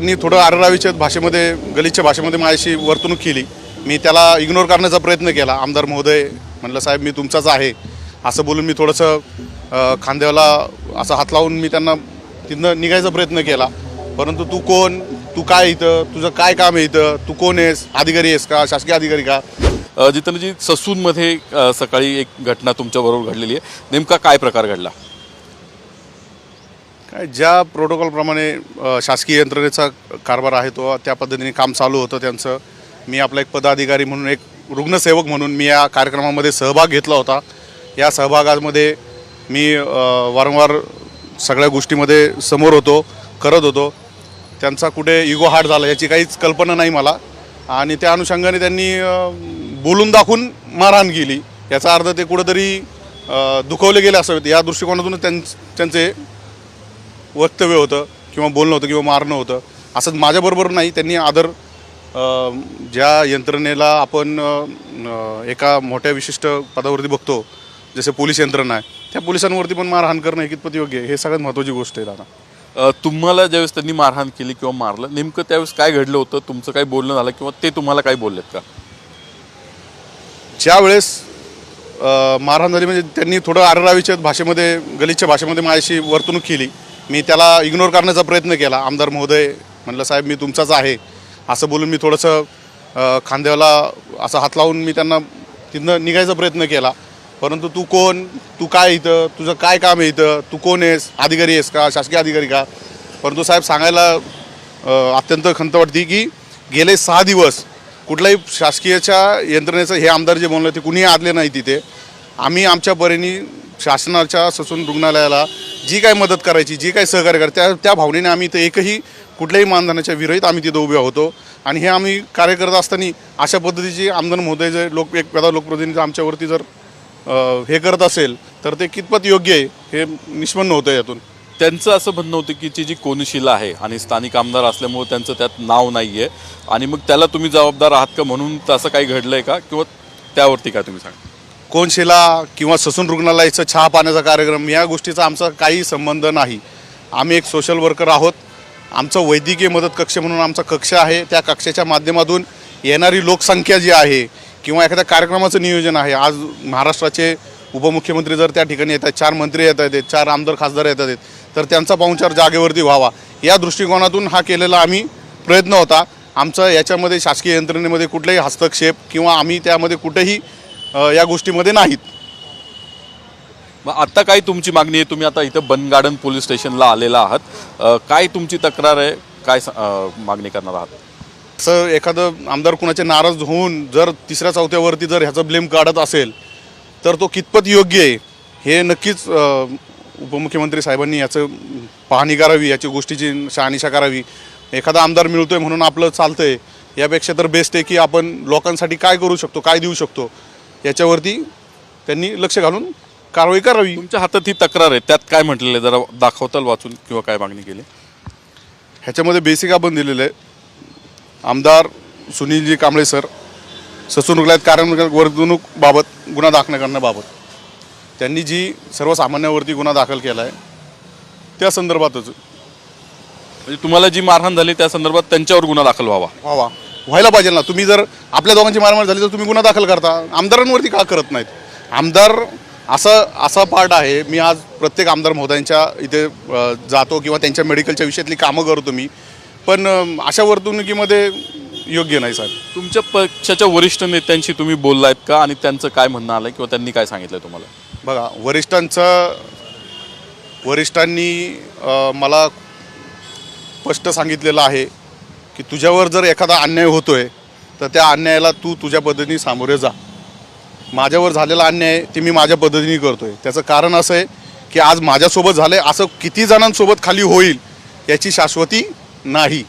त्यांनी थोडं आररावीच्या भाषेमध्ये गलिच्छ भाषेमध्ये माझ्याशी वर्तणूक केली. मी त्याला इग्नोर करण्याचा प्रयत्न केला. आमदार महोदय म्हणलं साहेब मी तुमचाच आहे. असं बोलून मी थोडंसं खांद्याला असा हात लावून मी त्यांना तिथनं निघायचा प्रयत्न केला. परंतु तू कोण? तू काय इथं? तुझं काय काम आहे इथं? तू कोण आहेस? अधिकारी आहेस का? शासकीय अधिकारी का? जितनजी ससूनमध्ये सकाळी एक घटना तुमच्याबरोबर घडलेली आहे. नेमका काय प्रकार घडला? काय ज्या प्रोटोकॉलप्रमाणे शासकीय यंत्रणेचा कारभार आहे तो त्या पद्धतीने काम चालू होतं त्यांचं. मी आपला एक पदाधिकारी म्हणून एक रुग्णसेवक म्हणून मी या कार्यक्रमामध्ये सहभाग घेतला होता. या सहभागामध्ये मी वारंवार सगळ्या गोष्टीमध्ये समोर होतो करत होतो. त्यांचा कुठे इगो हार्ट झाला याची काहीच कल्पना नाही मला. आणि त्या अनुषंगाने त्यांनी बोलून दाखवून मारहाण केली. याचा अर्थ ते कुठंतरी दुखवले गेले असावेत. या दृष्टिकोनातून त्यां त्यांचे वक्तव्य होतं किंवा बोलणं होतं किंवा मारणं होतं. असं माझ्याबरोबर नाही त्यांनी आदर ज्या यंत्रणेला आपण एका मोठ्या विशिष्ट पदावरती बघतो जसे पोलीस यंत्रणा आहे त्या पोलिसांवरती पण मारहाण करणं हे कितपत योग्य आहे हे सगळ्यात महत्त्वाची गोष्ट आहे दादा. तुम्हाला ज्यावेळेस त्यांनी मारहाण केली किंवा मारलं नेमकं त्यावेळेस काय घडलं होतं? तुमचं काही बोलणं झालं किंवा ते तुम्हाला काही बोललेत का? ज्या वेळेस अ, मारहाण झाली म्हणजे त्यांनी थोडं आररावीच्या भाषेमध्ये गलिच्छ भाषेमध्ये माझ्याशी वर्तणूक केली. मी त्याला इग्नोर करण्याचा प्रयत्न केला. आमदार महोदय म्हणलं साहेब मी तुमचाच आहे. असं बोलून मी थोडंसं खांद्याला असा हात लावून मी त्यांना तिथनं निघायचा प्रयत्न केला. परंतु तू कोण? तू काय इथं? तुझं काय काम आहे इथं? तू कोण आहेस? अधिकारी आहेस का? शासकीय अधिकारी का? परंतु साहेब सांगायला अत्यंत खंत वाटते की गेले सहा दिवस कुठल्याही शासकीयच्या यंत्रणेचं हे आमदार जे बोललं ते कुणीही आदले नाही तिथे. आम्ही आमच्या परीने शासनाच्या ससून रुग्णालयाला जी काय मदत करायची जी काय सहकार्य करायचं त्या त्या भावनेने आम्ही इथं एकही कुठल्याही मानधनाच्या विरहित आम्ही तिथं उभे होतो. आणि हे आम्ही कार्य करत असताना अशा पद्धतीची आमदार महोदय जे लोक एक पेदा लोकप्रतिनिधी आमच्यावरती जर हे करत असेल तर ते कितपत योग्य आहे हे निष्पन्न होतं यातून. त्यांचं असं म्हणणं होतं की ती जी कोनशिला आहे आणि स्थानिक आमदार असल्यामुळे त्यांचं त्यात नाव नाही आहे आणि मग त्याला तुम्ही जबाबदार आहात का म्हणून असं काही घडलं आहे का? किंवा त्यावरती काय तुम्ही सांगा? कोनशिला किंवा ससून रुग्णालयाचं चहा पाण्याचा कार्यक्रम या गोष्टीचा आमचा काही संबंध नाही. आम्ही एक सोशल वर्कर आहोत. आमचं वैद्यकीय मदत कक्ष म्हणून आमचा कक्ष आहे. त्या कक्षाच्या माध्यमातून येणारी लोकसंख्या जी आहे किंवा एखाद्या कार्यक्रमाचं नियोजन आहे. आज महाराष्ट्राचे उपमुख्यमंत्री जर त्या ठिकाणी येत आहेत चार मंत्री येत आहेत चार आमदार खासदार येत आहेत तर त्यांचा पाहुणचार जागेवरती व्हावा. या दृष्टिकोनातून हा केलेला आम्ही प्रयत्न होता. आमचं याच्यामध्ये शासकीय यंत्रणेमध्ये कुठलाही हस्तक्षेप किंवा आम्ही त्यामध्ये कुठेही या गोष्टीमध्ये नाहीत. मग आता काय तुमची मागणी आहे? तुम्ही आता इथं बन गार्डन पोलीस स्टेशनला आलेला आहात. काय तुमची तक्रार आहे? काय मागणी करणार आहात? असं एखादं आमदार कुणाचे नाराज होऊन जर तिसऱ्या चौथ्यावरती जर ह्याचं ब्लेम काढत असेल तर तो कितपत योग्य आहे? हे नक्कीच उपमुख्यमंत्री साहेबांनी याचं पाहणी करावी याची गोष्टीची शहानिशा करावी. एखादा आमदार मिळतोय म्हणून आपलं चालतंय. यापेक्षा तर बेस्ट आहे की आपण लोकांसाठी काय करू शकतो काय देऊ शकतो? याच्यावरती त्यांनी लक्ष घालून कारवाई करावी. तुमच्या हातात ही तक्रार आहे. त्यात काय म्हटलेलं आहे? जरा दाखवताल वाचून किंवा काय मागणी केली? ह्याच्यामध्ये बेसिक आपण दिलेलं आहे. आमदार सुनीलजी कांबळे सर ससून रुग्णालयात कार्यान्वयन वर्तणूकबाबत गुन्हा दाखल करण्याबाबत. त्यांनी जी सर्वसामान्यावरती गुन्हा दाखल केला आहे त्या संदर्भातच. म्हणजे तुम्हाला जी मारहाण झाली त्या संदर्भात त्यांच्यावर गुन्हा दाखल व्हावा. व्हावा. व्हायला पाहिजे ना. तुम्ही जर आपल्या दोघांची मारमार झाली तर तुम्ही गुन्हा दाखल करता. आमदारांवरती का करत नाहीत? आमदार असं असा पार्ट आहे. मी आज प्रत्येक आमदार महोदयांच्या इथे जातो किंवा त्यांच्या मेडिकलच्या विषयातली कामं करतो मी पण अशा वर्तणुकीमध्ये योग्य नाही साहेब. तुमच्या पक्षाच्या वरिष्ठ नेत्यांशी तुम्ही बोललायत का? आणि त्यांचं काय म्हणणं आलंय किंवा त्यांनी काय सांगितलंय तुम्हाला? बघा वरिष्ठांचं वरिष्ठांनी मला स्पष्ट सांगितलेलं आहे. की तुझ्यावर जर एखादा अन्याय होतोय तर त्या अन्यायाला तू तुझ्या पद्धतीने सामोरे जा. माझ्यावर झालेला अन्याय ते मी माझ्या पद्धतीने करतोय. त्याचं कारण असं आहे की आज माझ्यासोबत झालं आहे असं किती जणांसोबत खाली होईल याची शाश्वती नाही.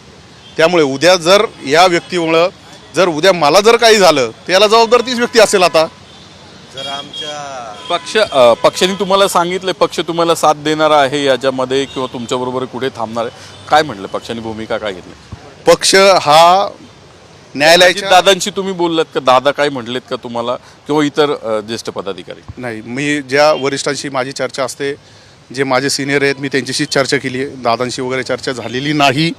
त्यामुळे उद्या जर या व्यक्तीमुळं जर उद्या मला जर काही झालं तर याला जबाबदार तीच व्यक्ती असेल आता. जर आमच्या पक्ष पक्षाने तुम्हाला सांगितले पक्ष तुम्हाला साथ देणार आहे याच्यामध्ये किंवा तुमच्याबरोबर कुठे थांबणार आहे. काय म्हटलं? पक्षाने भूमिका काय घेतली? पक्ष हा न्यायालयाच्या दादांशी तुम्ही बोललात का? दादा काय म्हटलेत का तुम्हाला? किंवा इतर ज्येष्ठ पदाधिकारी? नाही मी ज्या वरिष्ठांशी माझी चर्चा असते जे माझे सिनियर आहेत मी त्यांच्याशी चर्चा केली आहे. दादांशी वगैरे चर्चा झालेली नाही.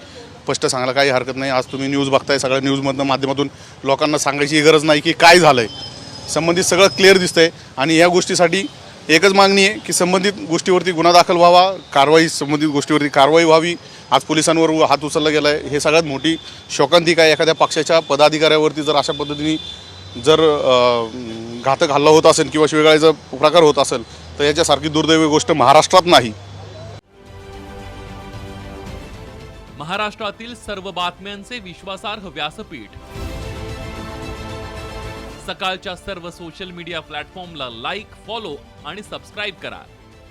स्पष्ट सांगायला काही हरकत नाही. आज तुम्ही न्यूज बघताय सगळ्या न्यूजमधनं माध्यमातून लोकांना सांगायची गरज नाही की काय झालं आहे संबंधित सगळं क्लिअर दिसतंय. आणि या गोष्टीसाठी एकच मागणी आहे की संबंधित गोष्टीवरती गुन्हा दाखल व्हावा. कारवाई संबंधित गोष्टीवरती कारवाई व्हावी. आज पोलिसांवर हात उचलला गेला आहे हे सगळ्यात मोठी शोकांतिका आहे. एखाद्या पक्षाच्या पदाधिकाऱ्यावरती जर अशा पद्धतीने जर घातक हल्ला होत असेल किंवा शिवेगाळीचा प्रकार होत असेल तर याच्यासारखी दुर्दैवी गोष्ट महाराष्ट्रात नाही. महाराष्ट्रातील सर्व बातम्यांचे विश्वासार्ह व्यासपीठ. सकाळच्या सर्व सोशल मीडिया प्लॅटफॉर्मला लाईक फॉलो आणि सबस्क्राईब करा.